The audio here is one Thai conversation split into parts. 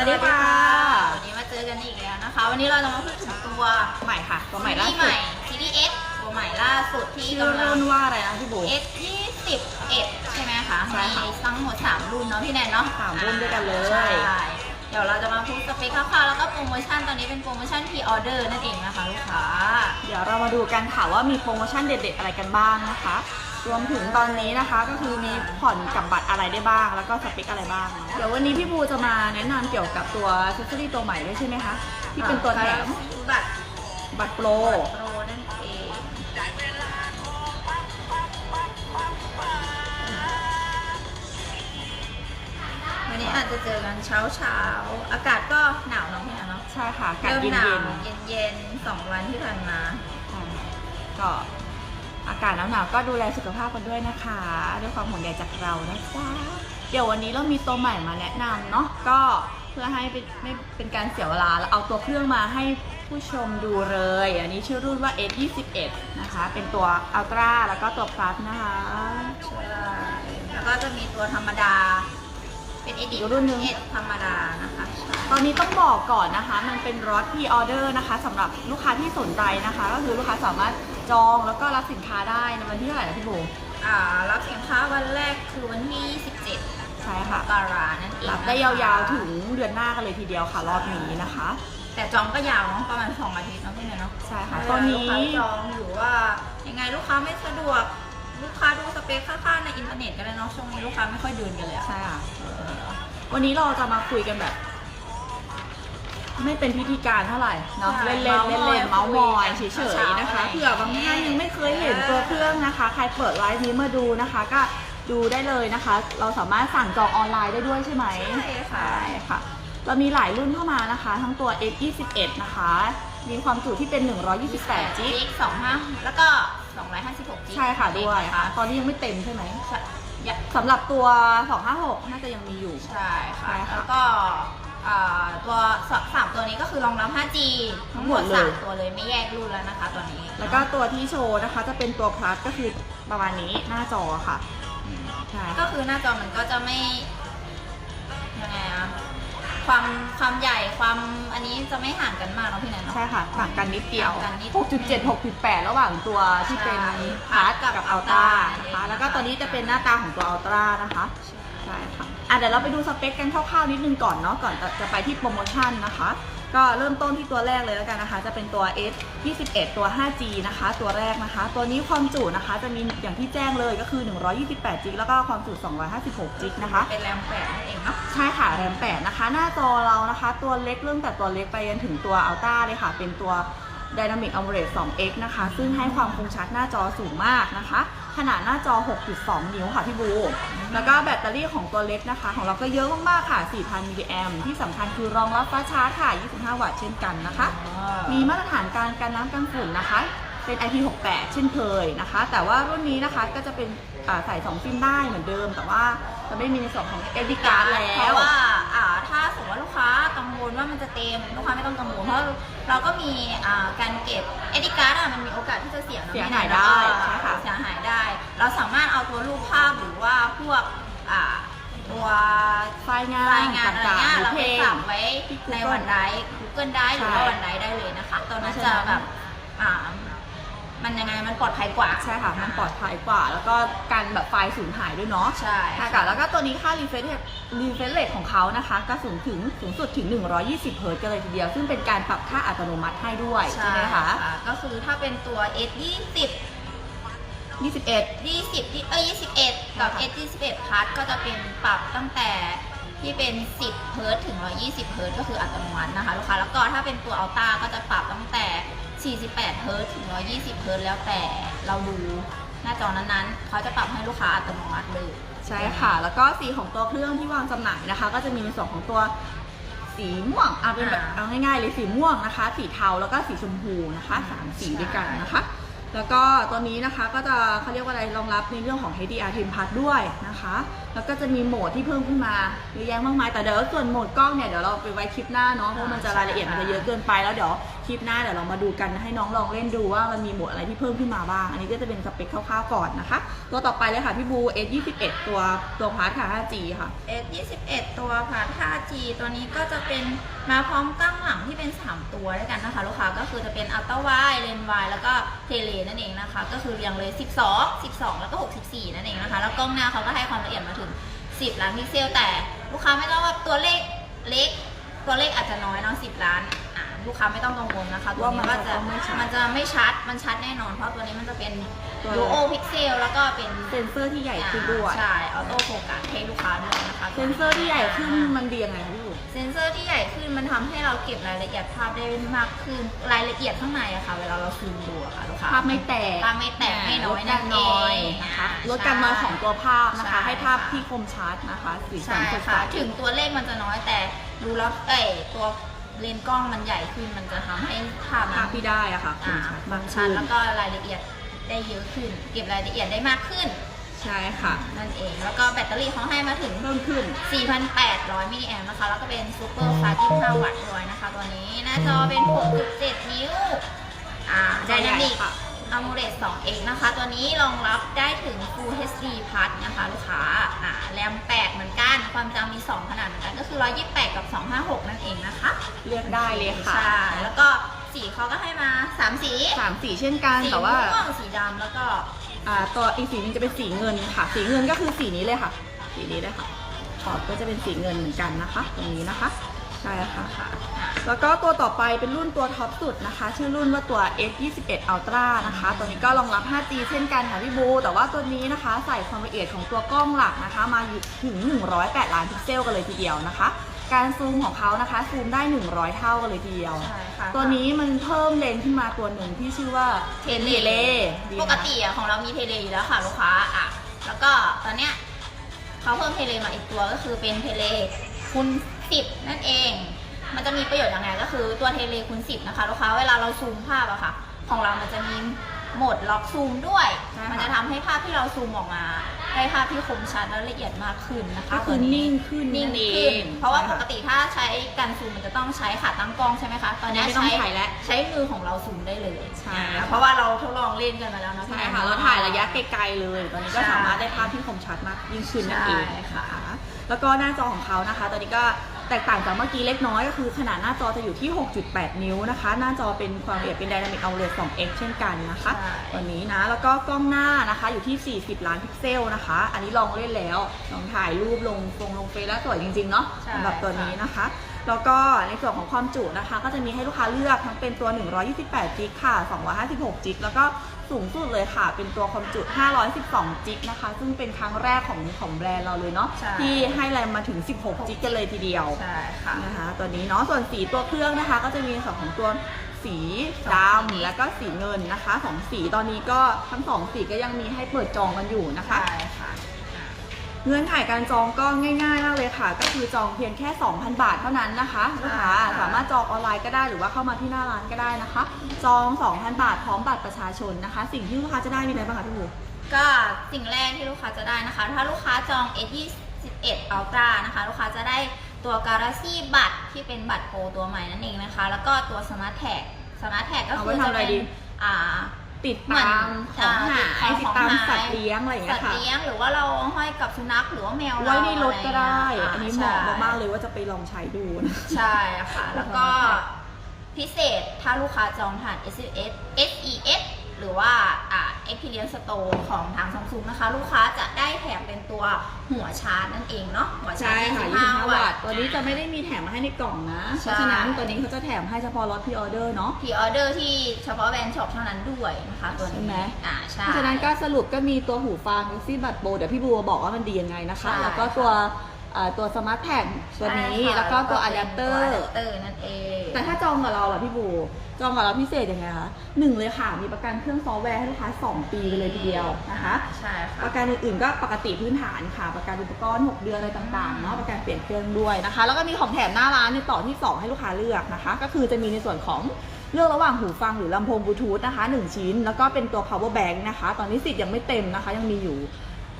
วัสดีค่ะ วันนี้มาเจอกันอีกแล้วนะคะ วันนี้เราจะมาพูดถึงตัวใหม่ค่ะ ตัวใหม่ล่าที่สุใหดม่ TDX ตัวใหม่ล่าสุดที่ชื่อกำลัรุ่ง นว่าอะไรนะพี่บู X 21ใช่ไหมคะใช่ค่ะมีทั้งหมด3รุ่นเนาะพี่แนนเนาะสามรุ่นด้วยกันเลย ใช่เดี๋ยวเราจะมาพูดสเปคคร่าวๆแล้วก็โปรโมชั่นตอนนี้เป็นโปรโมชั่น P order นั่นเองนะคะลูกค้า เดี๋ยวเรามาดูกันค่ะว่ามีโปรโมชั่นเด็ดๆอะไรกันบ้างนะคะ รวมถึงตอนนี้นะคะก็คือมีผ่อนกับบัตรอะไรได้บ้าง แล้วก็สเปคอะไรบ้าง เดี๋ยววันนี้พี่บูจะมาแนะนำเกี่ยวกับตัวเซสซอรี่ตัวใหม่ด้วยใช่ไหมคะ ที่เป็นตัวแถมบัตรบัตรโปร โปรนั่นเองวันนี้อาจจะเจอกันเช้าเช้าๆอากาศก็หนาวเนาะพี่แนนเนาะใช่ค่ะกัดเริ่มเย็หนาวนเย็นๆสองวันที่ผ่านมา ๆค่ะก็ อากาศหนาวๆก็ดูแลสุขภาพกันด้วยนะคะ ด้วยความห่วงใยจากเรานะจ๊ะเดี๋ยววันนี้เรามีตัวใหม่มาแนะนำเนาะก็เพื่อให้เป็นไม่เป็นการเสียเวลาเราเอาตัวเครื่องมาให้ผู้ชมดูเลย อันนี้ชื่อรุ่นว่า S21 นะคะ เป็นตัว Ultra แล้วก็ตัว Plus นะคะ ใช่ แล้วก็จะมีตัวธรรมดา เป็นเอดิอีกรุ่นหนึ่ง เอดธรรมดานะคะใช่ตอนนี้ต้องบอกก่อนนะคะ มันเป็นรถ pre order นะคะสำหรับลูกค้าที่สนใจนะคะ ก็คือลูกค้าสามารถจองแล้วก็รับสินค้าได้ในวันที่เท่าไหร่นะพี่บูอ่ารับสินค้าวันแรกคือวันที่17ใช่มค่ะ กรานั่นเองรับนะคะได้ยาวๆถึงเดือนหน้ากันเลยทีเดียวค่ะรอบนี้นะคะ แต่จองก็ยาวเนาะประมาณ2อาทิตย์เนาะพี่เนยเนาะ ใช่ค่ะเวตอลานลูกนี้ค้าจองหรือว่ายังไงลูกค้าไม่สะดวก ลูกค้าดูสเปคค่าๆในอินเทอร์เน็ตก็ได้เนาะช่วงนี้ลูกค้าไม่ค่อยเดินกันเลยอะใช่ค่ะ วันนี้เราจะมาคุยกันแบบ ไม่เป็นพิธีการเท่าไหร่เนาะใช่เล่นๆเล่นๆเล่นๆเมาส์มอยเฉยๆนะคะเช้าๆเผื่อบางท่านยังไม่เคยเห็นตัวเครื่องนะคะ ใครเปิดไลฟ์นี้มาดูนะคะ ก็ดูได้เลยนะคะ เราสามารถสั่งจองออนไลน์ได้ด้วยใช่ไหมใช่ค่ะ ใช่ค่ะ เรามีหลายรุ่นเข้ามานะคะ ทั้งตัว X21 นะคะ มีความจุที่เป็น 128 จิกจิกสองห้าแล้วก็256จิกใช่ค่ะด้วยนะค่ะ คะตอนนี้ยังไม่เต็มใช่ไหมใช่ยะ สำหรับตัว 256 น่าจะยังมีอยู่ ใช่ค่ะ ใช่ค่ะแล้วก็อ่าตัวสสามตัวนี้ก็คือรองรับ 5G ทั้งหมดทั้งหมดเลย สามตัวเลยไม่แยกรุ่นแล้วนะคะตัวนี้แล้วก็ตัวที่โชว์นะคะ จะเป็นตัว plus ก็คือประมาณนี้หน้าจอค่ะอืมใช่ก็คือหน้าจอมันก็จะไม่ยังไงอะ ความความใหญ่ความอันนี้จะไม่ห่างกันมากเนาะพี่แนนเนาะ ใช่ค่ะต่างกันนิดเดียว ต่างกันนิด6.7 6.8 ระหว่างตัวที่เป็นใช่ plus กับกับ Ultra ultra นะคะ แล้วก็ตัวนี้จะเป็นหน้าตาของตัว ultra นะคะ ใช่ค่ะ อะเดี๋ยวเราไปดูสเปคกันคร่าวๆนิดนึงก่อนเนาะ ก่อนจะจะไปที่โปรโมชั่นนะคะ ก็เริ่มต้นที่ตัวแรกเลยแล้วกันนะคะ จะเป็นตัว S 21ตัว 5G นะคะ ตัวแรกนะคะ ตัวนี้ความจุนะคะจะมีอย่างที่แจ้งเลยก็คือ 128จิกแล้วก็ความจุ256จิกนะคะ เป็นแรมแปดนั่นเองเนาะใช่ค่ะแรม8นะคะ หน้าจอเรานะคะ ตัวเล็กเริ่มแต่ตัวเล็กไปจนถึงตัวอัลต้าเลยค่ะ เป็นตัว Dynamic AMOLED 2X นะคะ ซึ่งให้ความคมชัดหน้าจอสูงมากนะคะ ขนาดหน้าจอ 6.2 นิ้วค่ะพี่บู แล้วก็แบตเตอรี่ของตัวเล็กนะคะ ของเราก็เยอะมากๆค่ะ 4,000 มิลลิแอมที่สำคัญคือรองรับฟ้าชาร์จค่ะ 25 วัตต์เช่นกันนะคะ มีมาตรฐานการกันน้ำกันฝุ่นนะคะ เป็น IP68 เช่นเคยนะคะ แต่ว่ารุ่นนี้นะคะก็จะเป็นอ่าใส่2ซิมได้เหมือนเดิม แต่ว่า จะไม่มีในส่วนของ SD card แล้เพวราะว่าอ่าถ้าสมมติว่าลูกค้ากังวลว่ามันจะเต็มลูกค้าไม่ต้องกังวลเพราะเราก็มีอ่าการเก็บเอดิการ์ดอะมันมีโอกาสที่จะเสียนะเสียพี่หายแนนได้แล้วก็ใช่ค่ะเสียหายได้ เราสามารถเอาตัวรูปภาพหรือว่าพวกอ่าตัวไฟล์งานรายงานอะไรต่างเงี้ยๆหรือเราเพไปลงสั่งไว้ที่ใน Google วันได Google ได้หรือว่าใช่วันไดได้เลยนะคะตัวนั้นเพราะฉะจะนั้นแบบอ่า มันยังไงมันปลอดภัยกว่า ใช่ค่ะ มันปลอดภัยกว่า แล้วก็การแบบไฟล์สูญหายด้วยเนาะใช่ค่ะค่ะแล้วก็ตัวนี้ค่า refresh rate refresh rate ของเขานะคะ ก็สูงถึงสูงสุดถึง 120เฮิร์ตซ์กันเลยทีเดียว ซึ่งเป็นการปรับค่าอัตโนมัติให้ด้วยใช่ไหมคะ ก็คือถ้าเป็นตัว S 20 21 20ที่เอ้ย21 กับค่ะ S 21 Plus ก็จะเป็นปรับตั้งแต่ที่เป็น 10 เฮิร์ตซ์ถึง 120 เฮิร์ตซ์ก็คืออัตโนมัตินะคะลูกค้า แล้วก็ถ้าเป็นตัว Ultra ก็จะปรับตั้งแต่ 48 เฮิร์ตซ์ถึง 120 เฮิร์ตซ์แล้วแต่เราดูหน้าจอนั้นๆ เขาจะปรับให้ลูกค้าอัตโนมัติเลย ใช่ค่ะ แล้วก็สีของตัวเครื่องที่วางจำหน่ายนะคะ ก็จะมีในส่วนของตัวสีม่วงเอาเป็นแบบอ่า เอาง่ายๆเลยสีม่วงนะคะ สีเทาแล้วก็สีชมพูนะคะสามสีด้วยกันนะคะ แล้วก็ตัวนี้นะคะก็จะเขาเรียกว่าอะไรรองรับในเรื่องของ HDR ทีมพัดด้วยนะคะแล้วก็จะมีโหมดที่เพิ่มขึ้นมาเยอะแยะมากมายแต่เดี๋ยวส่วนโหมดกล้องเนี่ยเดี๋ยวเราไปไว้คลิปหน้าเนาะเพราะมันจะรายละเอียดมันจะเยอะเกินไปแล้วเดี๋ยวคลิปหน้าเดี๋ยวเรามาดูกันให้น้องลองเล่นดูว่ามันมีโหมดอะไรที่เพิ่มขึ้นมาบ้าง อันนี้ก็จะเป็นสเปคคร่าวๆก่อนนะคะ ตัวต่อไปเลยค่ะพี่บู S21 ตัวตัวพาร์ทค่ะ 5G ค่ะ S 21 ตัวพาร์ท 5G ตัวนี้ก็จะเป็นมาพร้อมกล้องหลังที่เป็น 3 ตัวด้วยกันนะคะลูกค้าก็คือจะเป็นอัลตร้าไวเลนไวแล้วก็เทเลนั่นเองนะคะ ก็คือเรียงเลย 12 12 แล้วก็ 64 นั่นเองนะคะ แล้วกล้องหน้าเขาก็ให้ความละเอียดมาถึง 10 ล้านพิกเซล แต่ลูกค้าไม่ต้องว่าตัวเลขเล็ก ตัวเลขอาจจะน้อยเนาะ10 ล้านอะลูกค้าไม่ต้องกังวลนะคะตัวนี้ว่าว่ามันจะจะไม่ชัดมันจะไม่ชัดมันชัดแน่นอน เพราะตัวนี้มันจะเป็นตัว ดูโอพิกเซลแล้วก็เป็นเซนเซอร์ที่ใหญ่ขึ้นด้วย ใช่ออโต้โฟกัสให้ลูกค้าด้วยนะคะเซนเซอร์ที่ใหญ่ขึ้นมันดียังไงคะพี่บู เซนเซอร์ที่ใหญ่ขึ้นมันทำให้เราเก็บรายละเอียดภาพได้มากขึ้นรายละเอียดข้างในอะค่ะ เวลาเราซูมดูอะค่ะลูกค้าภาพไม่แตกภาพไม่แตกไม่น้อยลดการน้อยนะคะอ่าลดการน้อยของตัวภาพนะคะใช่ให้ภาพที่คมชัดนะคะสีสัใช่นสดใสค่ะถึงตัวเลขมันจะน้อยแต่ดูแล้วเอ้ยตัวเลนส์กล้องมันใหญ่ขึ้นมันจะทำให้ภาพภาพที่ได้อะค่ะคอ่ามชัดมากชัดขึ้นแล้วก็รายละเอียดได้เยอะขึ้น เก็บรายละเอียดได้มากขึ้น ใช่ค่ะ นั่นเอง แล้วก็แบตเตอรี่เขาให้มาถึง เพิ่มขึ้น 4,800มิลลิแอมป์นะคะ แล้วก็เป็นซูเปอร์ฟาสต์25วัตต์ด้วยนะคะ ตัวนี้ หน้าจอเป็น 6.7 นิ้ว อ่าจอใหญ่ Dynamic ค่ะ AMOLED 2X นะคะ ตัวนี้รองรับได้ถึง Full HD Plus นะคะ ลูกค้า อ่า แรม 8 เหมือนกัน ความจำมี 2 ขนาดเหมือนกัน ก็คือ 128 กับ 256 นั่นเองนะคะ เลือกได้เลยค่ะ ใช่ แล้วก็สีเขาก็ให้มา 3 สีสามสีเช่นกันสีแต่ว่าม่วงสีดำแล้วก็ อ่าตัวอีกสีหนึงจะเป็นสีเงินค่ะ สีเงินก็คือสีนี้เลยค่ะ สีนี้เลยค่ะขอบก็จะเป็นสีเงินเหมือนกันนะคะ ตรงนี้นะคะใช่ค่ะค่ะ แล้วก็ตัวต่อไปเป็นรุ่นตัวท็อปสุดนะคะ ชื่อรุ่นว่าตัว S21 Ultra นะคะ ตัวนี้ก็รองรับ 5G เช่นกันค่ะพี่บู แต่ว่าตัวนี้นะคะ ใส่ความละเอียดของตัวกล้องหลักนะคะ มาถึง 108 ล้านพิกเซลกันเลยทีเดียวนะคะ การซูมของเขานะคะซูมได้ 100 เท่ากันเลยทีเดียว ใช่ค่ะ ตัวนี้มันเพิ่มเลนส์ขึ้นมาตัวหนึ่งที่ชื่อว่าเทเลเลดีปนะกติอะของเรามีเทเลอยู่แล้วค่ะลูกค้าอะแล้วก็ตอนเนี้ยเขาเพิ่มเทเลมาอีกตัวก็คือเป็นเทเลคูณ10 นั่นเอง มันจะมีประโยชน์ยังไงก็คือตัวเทเลคูณ10นะคะลูกค้าเวลาเราซูมภาพอะค่ะ ของเรามันจะมีโหมดล็อกซูมด้วย ใช่ค่ะ มันจะทำให้ภาพที่เราซูมออกมา ได้ภาพที่คมชัดและละเอียดมากขึ้นนะคะก็คือตัวนิ่งขึ้นนิ่งนั่นเอขึ้นงเพราะว่าใช่ปค่กติถ้าใช้การซูมมันจะต้องใช้ขาตั้งกล้องใช่ไหมคะ ตอนเนี้ยไม่ต้องใช้ถ่ายแล้วใช้มือของเราซูมได้เลยใช่อ่าเพราะว่าเราทดลองเล่นกันมาแล้วนะพี่ใช่แอนค่ะเราถ่ายระยะไกลๆเลย ตอนนี้ก็ใช่สามารถได้ภาพที่คมชัดมากยิ่งขึ้นนั่นเองใช่ค่ะแล้วก็หน้าจอของเขานะคะ ตอนนี้ก็ แตกต่างจากเมื่อกี้เล็กน้อยก็คือขนาดหน้าจอจะอยู่ที่ 6.8 นิ้วนะคะ หน้าจอเป็นความละเอียดเป็น Dynamic AMOLED 2X เช่นกันนะคะใช่ตัวนี้นะ แล้วก็กล้องหน้านะคะอยู่ที่ 40 ล้านพิกเซลนะคะ อันนี้ลองเล่นแล้ว ลองถ่ายรูปลงฟงลงเฟซแล้วสวยจริงๆเนาะใช่สำหรับตัวนี้นะคะแล้วก็ในส่วนของความจุนะคะ ก็จะมีให้ลูกค้าเลือกทั้งเป็นตัว 128จิกค่ะ 256จิกแล้วก็ สูงสุดเลยค่ะ เป็นตัวความจุ512จิกนะคะ ซึ่งเป็นครั้งแรกของของแบรนด์เราเลยเนาะใช่ ที่ให้แรมมาถึง 16จิกกันเลยทีเดียวใช่ค่ะ นะคะตัวนี้เนาะส่วนสีตัวเครื่องนะคะ ก็จะมีในส่วนของตัวสีดำแล้วก็สีเงินนะคะสองสีตอนนี้ก็ทั้งสองสีก็ยังมีให้เปิดจองกันอยู่นะคะ ใช่ค่ะอ่า เงื่อนไขการจองก็ง่ายๆมากเลยค่ะ ก็คือจองเพียงแค่ 2,000 บาทเท่านั้นนะคะลูกค้าสามารถจองออนไลน์ก็ได้หรือว่าเข้ามาที่หน้าร้านก็ได้นะคะ จอง 2,000 บาทพร้อมบัตรประชาชนนะคะ สิ่งที่ลูกค้าจะได้มีอะไรบ้างคะพี่หมูก็สิ่งแรกที่ลูกค้าจะได้นะคะ ถ้าลูกค้าจอง S21 Ultra นะคะ ลูกค้าจะได้ตัว Galaxy บัตรที่เป็นบัตรโปรตัวใหม่นั่นเองนะคะ แล้วก็ตัว Smart Tag Smart Tag ก็เอาคืไว้อทำจะอะไรเป็นดีอ่า ติดเหมืตาอนมของหายอ่าติดตามของหายสัตว์เลี้ยงอะไรอย่างเงี้สัยตว์ค่ะเลี้ยงหรือว่าเราห้อยกับสุนัขหรือว่าแมวเราไว้ในรถก็ได้ะรย่งงี้ยอันนี้เหมาะใช่มากๆเลยว่าจะไปลองใช้ดูนะใช่ค่ะ แล้วก็พิเศษถ้าลูกค้าจองผ่าน S S S E S หรือว่าอ่า Experience Store ของทาง Samsung นะคะ ลูกค้าจะได้แถมเป็นตัวหัวชาร์จนั่นเองเนาะหัวชาใช่ร์จค่ะ25 25วัตต์ตัวนี้จะไม่ได้มีแถมมาให้ในกล่องนะเพใช่ราะฉะนั้นตัวนี้เขาจะแถมให้เฉพาะล็อตพรีออเดอร์เนาะ พรีออเดอร์ที่เฉพาะแบรนด์ช็อปเท่านั้นด้วยนะคะตัวนี้ใช่ไหม อ่าใช่ เพราะฉะนั้นก็สรุปก็มีตัวหูฟังซี่บัตโบเดี๋ยวพี่บัวบอกว่ามันดียังไงนะคะ ใช่ แล้วก็ตัวเอ่อ ตัวสมาร์ทแท็กตัวนี้ใช่ค่ะแล้วก็ตัวอะแดปเตอตัวร์อะแดปเตอร์นั่นเองแต่ถ้าจองกับเราล่ะพี่บู จองกับเราพิเศษยังไงคะหนึ่งเลยค่ะ มีประกันเครื่องซอฟต์แวร์ให้ลูกค้า 2 ปีกันเลยทีเดียวนะคะ ใช่ค่ะ ประกันอื่นๆก็ปกติพื้นฐานค่ะ ประกันอุปกรณ์ 6 เดือนอะไรต่างๆเนาะประกันเปลี่ยนเครื่องด้วยนะคะ แล้วก็มีของแถมหน้าร้านในต่อที่ 2 ให้ลูกค้าเลือกนะคะ ก็คือจะมีในส่วนของเลือกระหว่างหูฟังหรือลำโพงบลูทูธนะคะ 1 ชิ้น แล้วก็เป็นตัว power bank นะคะ ตอนนี้สิทธิ์ยังไม่เต็มนะคะ ยังมีอยู่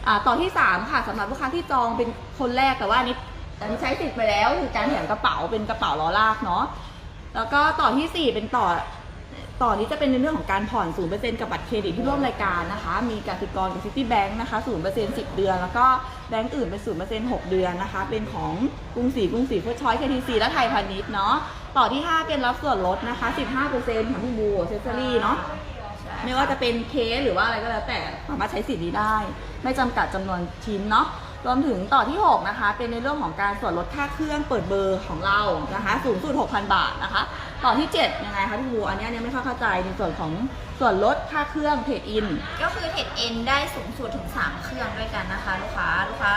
อ่าต่อที่ 3 ค่ะสำหรับลูกค้าที่จองเป็นคนแรกแต่ว่าอันนี้อันนี้ใช้สิทธิ์ไปแล้วคือการแถมกระเป๋าเป็นกระเป๋าล้อลากเนาะแล้วก็ต่อที่ 4 เป็นต่อต่อนี้จะเป็นในเรื่องของการผ่อน 0%กับบัตรเครดิตที่ร่วมรายการนะคะ มีกสิกรกับซิตี้แบงค์นะคะ 0% 10 เดือน แล้วก็แบงก์อื่นเป็น 0% 6 เดือนนะคะ เป็นของกรุงศรีกรุงศรีเฟิร์สชอยเคทีซีและไทยพาณิชย์เนาะ ต่อที่ 5 เป็นรับส่วนลดนะคะ 15%ของพี่บูเซสซอรี่เนาะ ไม่ว่าจะเป็นเคสหรือว่าอะไรก็แล้วแต่สามารถใช้สิทธิ์นี้ได้ ไม่จำกัดจำนวนชิ้นเนาะรวมถึงต่อที่ 6 นะคะ เป็นในเรื่องของการส่วนลดค่าเครื่องเปิดเบอร์ของเรานะคะสูงสุด 6,000 บาทนะคะ ต่อที่ 7 ยังไงคะพี่บูอันนี้ยเนี่ยไม่ค่อยเข้าใจในส่วนของส่วนลดค่าเครื่องเทรดอิน ก็คือเทรดอ็นได้สูงสุดถึง 3 เครื่องด้วยกันนะคะ ลูกค้าลูกค้า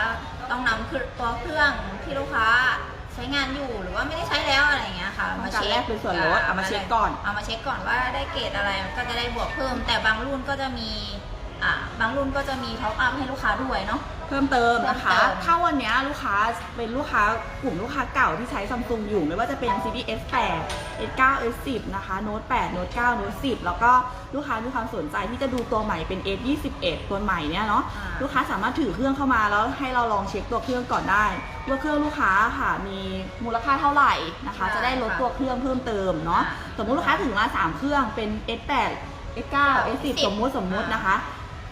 ต้องนำตัวเครื่องที่ลูกค้า ใช้งานอยู่หรือว่าไม่ได้ใช้แล้วอะไรอย่างเงี้ยค่ะต้องการแลกเป็นส่วนลดเอามาเช็คก่อน เอามาเช็คก่อนว่าได้เกรดอะไรก็จะได้บวกเพิ่ม แต่บางรุ่นก็จะมี อ่าบางรุ่นก็จะมีท็อปอัพให้ลูกค้าด้วยเนาะ เพิ่มเติมนะคะ เพิ่มเติม ถ้าวันเนี้ยลูกค้าเป็นลูกค้ากลุ่มลูกค้าเก่าที่ใช้ซัมซุงอยู่ ไม่ว่าจะเป็น CP S8 S9 S10 นะคะ Note 8 Note 9 Note 10 แล้วก็ลูกค้ามีความสนใจที่จะดูตัวใหม่เป็น S21 ตัวใหม่เนี้ยเนาะ อ่า ลูกค้าสามารถถือเครื่องเข้ามาแล้วให้เราลองเช็คตัวเครื่องก่อนได้ว่าเครื่องลูกค้าค่ะมีมูลค่าเท่าไหร่นะคะ จะได้ลดตัวเครื่องเพิ่มเติมเนาะ สมมุติลูกค้าถือมาสามเครื่องเป็น S8 S9 S10 สมมุติสมมุตินะคะ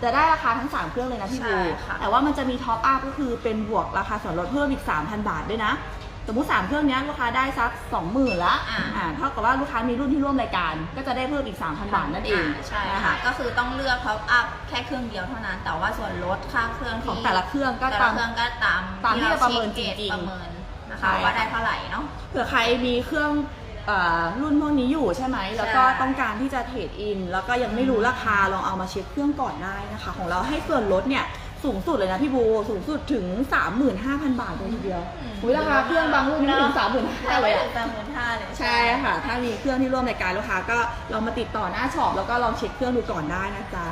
จะได้ราคาทั้ง 3 เครื่องเลยนะพี่ใช่บูค่ะ แต่ว่ามันจะมีท็อปอัพก็คือเป็นบวกราคาส่วนลดเพิ่มอีก 3,000 บาทด้วยนะ สมมุติ 3 เครื่องเนี้ยลูกค้าได้สัก 20,000ละอ่า อ่าเท่ากับว่าลูกค้ามีรุ่นที่ร่วมรายการ ก็จะได้เพิ่มอีก 3,000 บาทนั่นเองาใช่นะค่ะคะก็คือต้องเลือกท็อปอัพแค่เครื่องเดียวเท่านั้น แต่ว่าส่วนลดค่าเครื่องของที่แต่ละเครื่องก็แต่ตาละม เครื่องก็ตามตามที่เราประเมินช็คกจริงๆประเมินนะใช่คะว่าได้เท่าไหร่เนาะ เผื่อใครมีเครื่องเอ่อ รุ่นพวกนี้อยู่ใช่ไหม แล้วก็ใช่ต้องการที่จะเทรดอิน แล้วก็ยังไม่รู้ราคาลองเอามาเช็คเครื่องก่อนได้นะคะ ของเราให้ส่วนลดเนี่ยสูงสุดเลยนะพี่บูสูงสุดถึง 35,000 บาทเลยทีเดียวอืมอุ๊ยราคาเครื่องบางรุ่นนี่ถึง35,000เลยไม่อะถึงสามหมื่นห้าเลยใช่ค่ะ ถ้ามีเครื่องที่ร่วมรายการลูกค้าก็ลองมาติดต่อหน้าช็อปแล้วก็ลองเช็คเครื่องดูก่อนได้นะจ๊ะ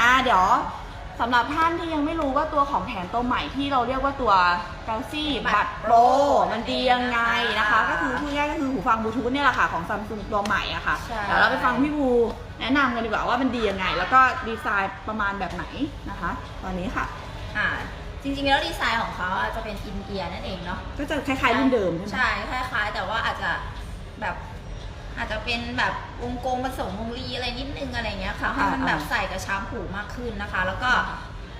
อ่าเดี๋ยว สำหรับท่านที่ยังไม่รู้ว่าตัวของแถมตัวใหม่ที่เราเรียกว่าตัว Galaxy บัตรโปรมันดียังไงนะคะ ก็คือพูดง่ายๆก็คือหูฟังบลูทูธเนี่ยแหละค่ะของซัมซุงตัวใหม่อะค่ะใช่ เดี๋ยวเราไปฟังพี่บูแนะนำกันดีกว่าว่ามันดียังไง แล้วก็ดีไซน์ประมาณแบบไหนนะคะ ตอนนี้ค่ะ อ่าจริงๆแล้วดีไซน์ของเขาอะจะเป็นอินเดียนั่นเองเนาะก็จะคล้ายๆรุ่นเดิมใช่ไหม ใช่คล้ายๆแต่ว่าอาจจะแบบ อาจจะเป็นแบบวงกลมผสมวงรีอะไรนิดนึงอะไรเงี้ยค่ะให้มันแบบใส่กระชับหูมากขึ้นนะคะ แล้วก็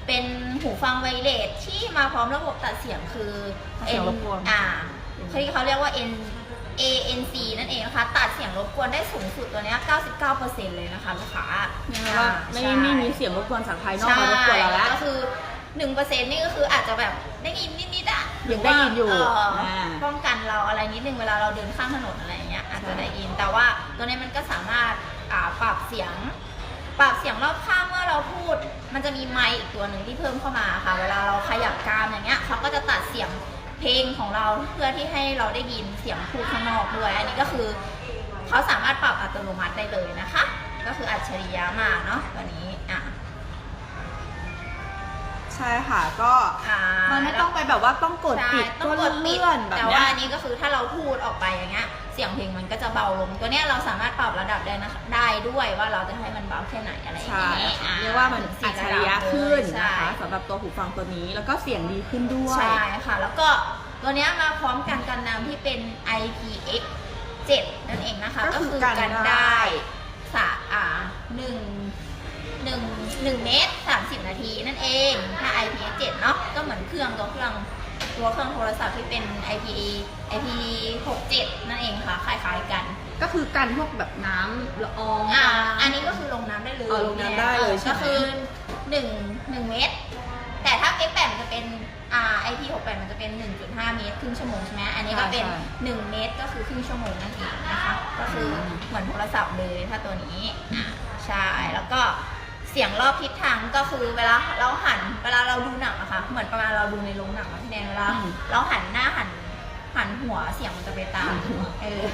เป็นหูฟังไวเลสที่มาพร้อมระบบตัดเสียงคือเสียงรบกวนอ่าที่เขาเรียกว่า N ANC นั่นเองนะคะ ตัดเสียงรบกวนได้สูงสุดตัวเนี้ย99%เลยนะคะลูกค้าเรียกว่าไม่ใช่ไม่มีเสียงรบกวนจากภายนอกมารบกวนเราแล้วก็คือ หนึ่งเปอร์เซ็นต์นี่ก็คืออาจจะแบบได้ยินนิดๆอะยังได้ยินอยู่หรืว่าเอ่า ป้องกันเราอะไรนิดนึงเวลาเราเดินข้างถนนอะไรอย่างเงี้ยอาจจะได้ยิน แต่ว่าตัวนี้มันก็สามารถอ่าปรับเสียง ปรับเสียงรอบข้างเมื่อเราพูด มันจะมีไมค์อีกตัวหนึ่งที่เพิ่มเข้ามาค่ะ เวลาเราขยับกรามอย่างเงี้ยเขาก็จะตัดเสียงเพลงของเราเพื่อที่ให้เราได้ยินเสียงพูดข้างนอกด้วย อันนี้ก็คือเขาสามารถปรับอัตโนมัติได้เลยนะคะ ก็คืออัจฉริยะมากเนาะตัวนี้อะ ใช่ค่ะก็อ่ามันไม่ต้องไปแบบว่าต้องกดใช่ปิดต้องก็กดปิดเลื่อนแบบแต่เนี้ว่ายอันนี้ก็คือถ้าเราพูดออกไปอย่างเงี้ย เสียงเพลงมันก็จะเบาลง ตัวเนี้ยเราสามารถปรับระดับได้นะคะได้ด้วยว่าเราจะให้มันเบาแค่ไหนอะไรอย่างใช่เงี้ยค่ะอ่เรียกว่ามันถึงอัจสี่ฉริยะดับเลขึ้นใช่ นะคะสำหรับตัวหูฟังตัวนี้แล้วก็เสียงดีขึ้นด้วย ใช่ค่ะ แล้วก็ตัวเนี้ยมาพร้อมกันกันน้ำที่เป็น IPX7 นั่นเองนะคะ ก็คือกันได้ได้สะอ่าหนึ่ง หนึ่งหนึ่งเมตรสามสิบนาทีนั่นเอง ถ้า IPX7 เนาะก็เหมือนเครื่องตัวเครื่องตัวเครื่องโทรศัพท์ที่เป็น IPE IP67 นั่นเองค่ะคล้ายๆกัน ก็คือกันพวกแบบน้ำละอองอ่าอันนี้ก็คือลงน้ำได้เลยเอาลงน้ำได้เลยใช่ไหมก็คือหนึ่งหนึ่งเมตร แต่ถ้า X8 มันจะเป็นอ่า IP68 มันจะเป็น 1.5 เมตรครึ่งชั่วโมงใช่ไหมอันนี้ก็เป็น 1 เมตรก็คือครึ่งชั่วโมงนั่นเองนะคะ ก็คือเหมือนโทรศัพท์เลยถ้าตัวนี้อ่าใช่แล้วก็ เสียงรอบทิศทางก็คือเวลาเราหันเวลาเราดูหนังอะค่ะเหมือนประมาณเราดูในโรงหนังอะพี่แนนเวลาอืมเราหันหน้าหันหันหัวเสียงมันจะไปตามเออ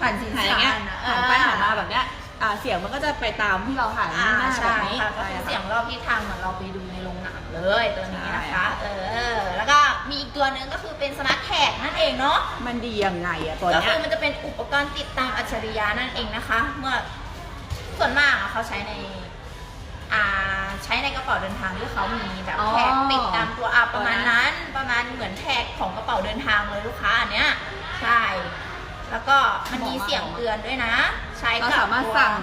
หันศีรหันอษะย่างเงี้ยนะหันไปหันมาแบบเนี้ยอ่าเสียงมันก็จะไปตามที่เราหันหอ่าน้าแบใช่บนี้ค่ะก็ใช่คือค่ะเสียงรอบที่ทางเหมือนเราไปดูในโรงหนังเลยตัวนี้นะใช่คะ เออ แล้วก็มีอีกตัวหนึงก็คือเป็นสมาร์ทแท็กนั่นเองเนาะ มันดียังไงอะตัวก็เนี้คืย อมันจะเป็นอุปกรณ์ติดตามอัจฉริยะนั่นเองนะคะ เมื่อส่วนมากอะเขาใช้ใน อ่าใช้ในกระเป๋าเดินทางที่เขามีแบบอ๋อ แท็กติดตามตัวอาประมาณนั้นประมาณเหมือนแท็กของกระเป๋าเดินทางเลยลูกค้าอันเนี้ยใช่ แล้วก็มันมีเสียงเตือนด้วยนะ ใช้เรากับสามารถตัว สั่ง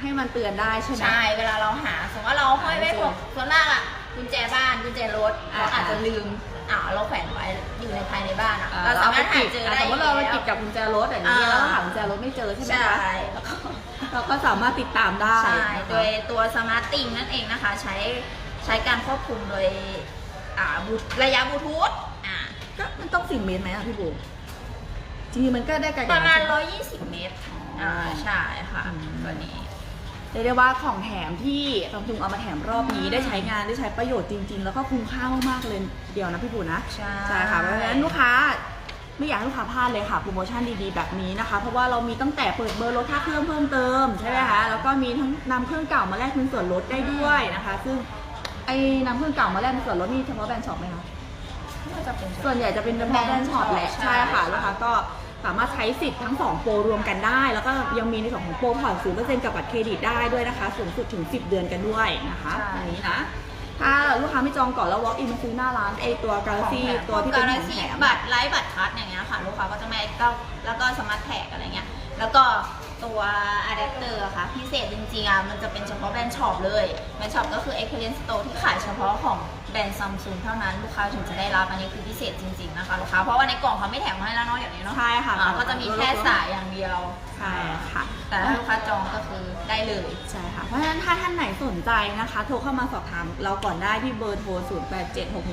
ให้มันเตือนได้ใช่ไหม ใช่ เวลาเราหา สมมติว่าเราห้อยไว้พวกส่วนมากอะกุญแจบ้านกุญแจรถอ่าเราอาจจะลืมอ่าเราแขวนไว้อยู่ในภายในบ้านอะอ่าเราสามารถหาเจออะได้สมมติเราไปแล้วติดกับกุญแจรถอย่างนี้อ่าแล้วเราหากุญแจรถไม่เจอใช่ไหมใช่คะแล้วก็ เราก็สามารถติดตามได้ใช่นะคะ โดยตัวสมาร์ตติงนั่นเองนะคะ ใช้ใช้การควบคุมโดยอ่าบลูระยะบลูทูธอ่าก็มันต้องสิบเมตรไหมอะพี่บูจริงๆมันก็ได้ไกลกปว่าระมาณ นั้นใช่ไห 120 เมตรอ๋ออ่อ่าใช่ค่ะอืม ตัวนี้ เรียกได้ว่าของแถมที่ซัมซุงเอามาแถมรอบนี้ได้ใช้งานได้ใช้ประโยชน์จริง ๆ แล้วก็คุ้มค่ามากๆเลยเดียวนะพี่บูนะใช่ใช่ ค่ะเพราะฉะนั้นลูกค้า ไม่อยากให้ลูกค้าพลาดเลยค่ะโปรโมชั่นดีๆแบบนี้นะคะ เพราะว่าเรามีตั้งแต่เปิดเบอร์ลดค่าเครื่องเพิ่มเติมใช่ไหมคะแล้วก็มีทั้งนำเครื่องเก่ามาแลกเป็นส่วนลดได้ด้วยนะคะ ซึ่งไอ้นำเครื่องเก่ามาแลกเป็นส่วนลดนี่เฉพาะแบรนด์ช็อปไหมคะน่าจะเป็นส่วนใหญ่จะเป็นเฉพาะแบรนด์ช็อปแหละใช่ใช่ค่ะใช่ลูกค้าก็สามารถใช้สิทธิ์ทั้ง 2 โปรรวมกันได้ แล้วก็ยังมีในส่วนของโปรผ่อน0%กับบัตรเครดิตได้ด้วยนะคะ สูงสุดถึง 10 เดือนกันด้วยนะคะตรงนี้นะ ถ้าลูกค้าไม่จองก่อนแล้ว walk in มาซื้อหน้าร้านไอตัว Galaxy ตัวที่เป็นของแถมบัตรไลฟ์บัตรคัดอย่างเงี้ยค่ะ ลูกค้าก็จะไม่ก็แล้วก็สมาร์ทแท็กอะไรเงี้ยแล้วก็ตัวอะแดปเตอร์ค่ะ พิเศษจริงๆอะมันจะเป็นเฉพาะแบรนด์ช็อปเลยแบรนด์ช็อปก็คือ Experience Store ที่ขายเฉพาะของแบรนด์ซัมซุงเท่านั้นลูกค้าถึงจะได้รับอันนี้คือพิเศษจริงๆนะคะลูกค้าเพราะว่าในกล่องเขาไม่แถมมาให้แล้วเนาะเดี๋ยวนี้เนาะใช่ค่ะอ่าก็จะมีแค่สายอย่างเดียว ใช่ค่ะ แต่ถ้าลูกค้าจองก็คือได้เลย ใช่ค่ะเพราะฉะนั้นถ้าท่านไหนสนใจนะคะ โทรเข้ามาสอบถามเราก่อนได้ที่เบอร์โทร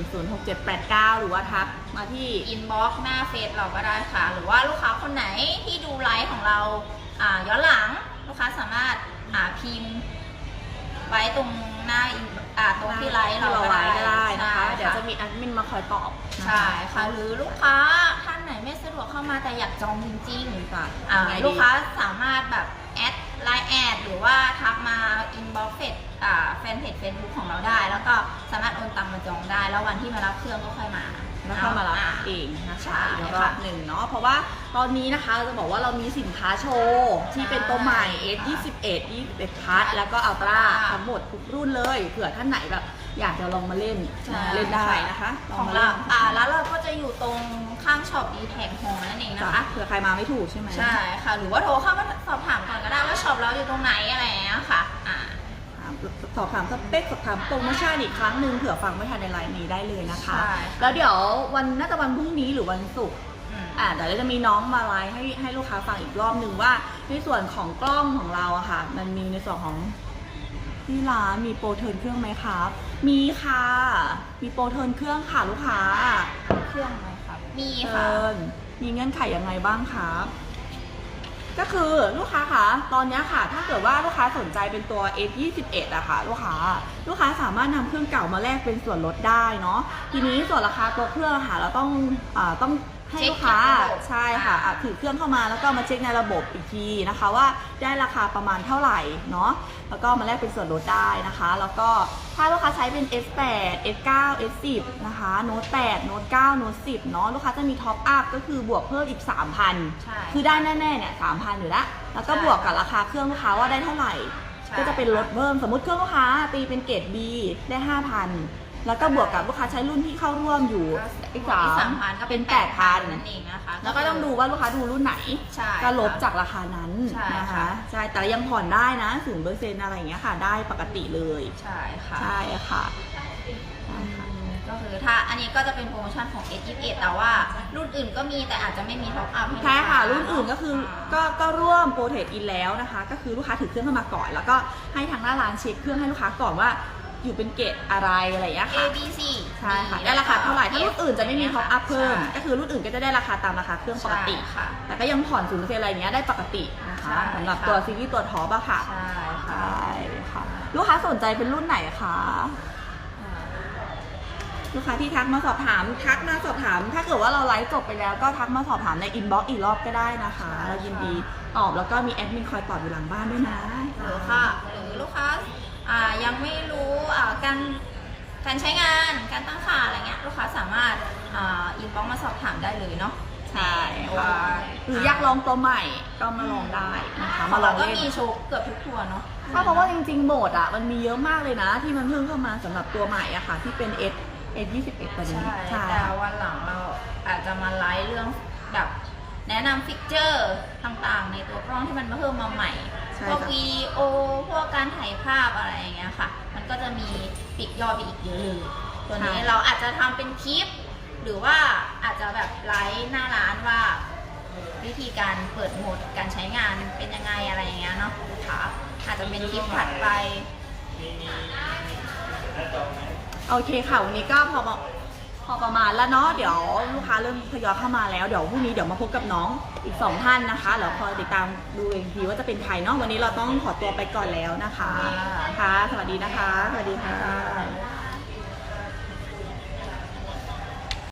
0876106789 หรือว่าทักมาที่ อินบ็อกซ์หน้าเฟซเราก็ได้ค่ะ หรือว่าลูกค้าคนไหนที่ดูไลฟ์ของเราอ่าย้อนหลังลูกค้าสามารถอ่าพิมพ์ ไว้ตรงหน้าอินอ่าตรงที่ไลฟ์เราเราก็ไว้ได้ก็ได้นะคะใช่เดี๋ยวจะมีแอดมินมาคอยตอบนะคะใช่ค่ะหรือลูกค้า ท่านไหนไม่สะดวกเข้ามาแต่อยากจองจริงๆค่ะอ่ายังไงดี ลูกค้าสามารถแบบแอดไลน์แอดหรือว่าทักมาอินบ็อกซ์เฟซอ่าแฟนเพจเฟซบุ๊กของเราได้ แล้วก็สามารถโอนตังมาจองได้ แล้ววันที่มารับเครื่องก็ค่อยมาแล้วเข้ามารับอ่ เองนะใช่คะอีกรค่ะอบหนึ่งเนาะเพราะว่าตอนนี้นะคะเราจะบอกว่าเรามีสินค้าโชว์ที่เป็นตัวใหม่ S 21 21 Plus แล้วก็ Ultra ทั้งหมดทุกรุ่นเลยเผื่อท่านไหนแบบ อยากจะลองมาเล่นใช่เล่นได้นะคะลของมาเราล่นอ่าแล้วเราก็จะอยู่ตรงข้างช็อปดีแท็กโฮนั่นเองจ้ะนะคะเผื่อใครมาไม่ถูกใช่ไหมใช่ค่ะ หรือว่าโทรเข้ามาสอบถามก่อนก็ได้ว่าช็อปเราอยู่ตรงไหนอะไรอย่างเงี้ยค่ะอ่าถามสอบถามสเปคสอบถามโปรโมชั่นอีกครั้งหนึ่งเผื่อฟังไม่ทันในไลน์นี้ได้เลยนะคะ ใช่แล้วเดี๋ยววันน่าจะวันพรุ่งนี้หรือวันศุกร์ อืม อ่าเดี๋ยวจะมีน้องมาไลฟ์ให้ให้ลูกค้าฟังอีกรอบหนึ่งว่าในส่วนของกล้องของเราอะค่ะ มันมีในส่วนของที่ร้านมีโปรเทิร์นเครื่องไหมครับ มีค่ะ มีโปรเทิร์นเครื่องค่ะลูกค้าเครื่องไหมครับ มีเทิค่ะ ร์นมีเงื่อนไขยังไงบ้างครับก็คือลูกค้าคะตอนเนี้ยค่ะ ถ้าเกิดว่าลูกค้าสนใจเป็นตัว S21 อะค่ะ ลูกค้า ลูกค้าสามารถนำเครื่องเก่ามาแลกเป็นส่วนลดได้เนาะทีนี้ส่วนราคาตัวเครื่องอะค่ะเราต้องอ่าต้อง ให้ลูกค้าเช็คจากระบบใช่ค่ะอะถือเครื่องเข้ามาแล้วก็มาเช็คในระบบอีกทีนะคะ ว่าได้ราคาประมาณเท่าไหร่เนาะแล้วก็มาแลกเป็นส่วนลดได้นะคะ แล้วก็ถ้าลูกค้าใช้เป็น S8 S9 S10 นะคะ Note 8 Note 9 Note 10เนาะลูกค้าจะมีท็อปอัพก็คือบวกเพิ่มอีก 3,000ใช่คือได้แน่ๆเนี่ย3,000อยู่แล้วแล้วก็ใช่บวกกับราคาเครื่องลูกค้าว่าได้เท่าไหร่ใช่ก็จะเป็นลดเพิ่มสมมติเครื่องลูกค้าตีเป็นเกรด B ได้ 5,000 แล้วก็บวกกับลูกค้าใช้รุ่นที่เข้าร่วมอยู่อีกสาสามมพันก็เป็เป็นนแปดพัน8,000นั่นเองนะคะแล้วก็ต้องดูว่าลูกค้าดูรุ่นไหน ใช่ ก็ลบค่ะจากราคานั้นใช่นะคะค่ะใช่แต่ยังผ่อนได้นะศูนเปอร์เซ็นต์อะไรอย่างเงี้ยค่ะ ได้ปกติเลย ใช่ค่ะ ใช่ค่ะใช่อืค่ะมก็คือถ้าอันนี้ก็จะเป็นโปรโมชั่นของ S21 แต่ว่ารุ่นอื่นก็มีแต่อาจจะไม่มีท็อปอัพให้ลูกใช่ค่ะารุ่นอื่นก็คือก็ก็ร่วมโปรเทคอินแล้วนะคะ ก็คือลูกค้าถือเครื่องเข้ามาก่อน แล้วก็ให้ทางหน้าร้านเช็คเครื่องให้ลูกค้าก่อนว่า อยู่เป็นเกรดอะไรอะไรอย่างเงี้ย A ค่ะ B C ใช่ค่ะ ได้ราคาเท่าไหร่ ถ้ารุ่นอื่นจะไม่มีท็อปอัพเพิ่มใช่ก็คือรุ่นอื่นก็จะได้ราคาตามราคาเครื่องปกติใช่ค่ะ แต่ก็ยังผ่อนศูนย์เปอร์เซ็นต์อะไรอย่างเงี้ยได้ปกตินะคะใช่ สำหรับค่ะตัวซีรีส์ตัวท็อปอะค่ะใช่ใชค่ะ่ค่ะ ลูกค้าสนใจเป็นรุ่นไหนคะ ลูกค้าที่ทักมาสอบถามทักมาสอบถาม ถ้าเกิดว่าเราไลฟ์จบไปแล้วก็ทักมาสอบถามในอินบ็อกซ์อีกรอบก็ได้นะคะ เรายินดีตอบแล้วก็มีแอดมินคอยตอบอยู่หลังบ้านด้วยนะ หรือค่ะหรือลูกค้าอ่า ยังไม่รู้อ่าการการใช้งานการตั้งค่าอะไรเงี้ยลูกค้าสามารถอ่าอินบ็อกมาสอบถามได้เลยเนาะใช่ว่าค่ะหรืออยากลองตัวใหม่ก็มาลองได้นะคะขมาองลเราองก็เล่นมีโชว์เกือบทุกตัวเนาะใช่เพราะว่าจริงๆโหมดอะมันมีเยอะมากเลยนะ ที่มันเพิ่งเข้ามาสำหรับตัวใหม่อะค่ะ ที่เป็น S S 21ตัวนี้ใช่แต่ค่ะวันหลังเราอาจจะมาไลฟ์เรื่องแบบแนะนำฟิกเจอร์ต่างๆ ในตัวกล้องที่มันมาเพิ่มมาใหม่ ใช่พวกค่ะวิดีโอพวกการถ่ายภาพอะไรอย่างเงี้ยค่ะ มันก็จะมีปิกยอดไปอีกเยอะเลยตัวนี้เราอาจจะทำเป็นคลิป หรือว่าอาจจะแบบไลฟ์หน้าร้านว่า วิธีการเปิดโหมดการใช้งานเป็นยังไงอะไรอย่างเงี้ยเนาะค่ะอาจจะเป็นคลิปถัดไป โอเคค่ะ วันนี้ก็พอประ พอประมาณแล้วเนาะเดี๋ยวลูกค้าเริ่มทยอยเข้ามาแล้วเดี๋ยวพรุ่งนี้เดี๋ยวมาพบกับน้องอีกสองท่านนะคะแล้วคอยติดตามดูอีกทีว่าจะเป็นใครเนาะวันนี้เราต้องขอตัวไปก่อนแล้วนะคะค่ะสวัสดีนะคะ สวัสดีค่ะ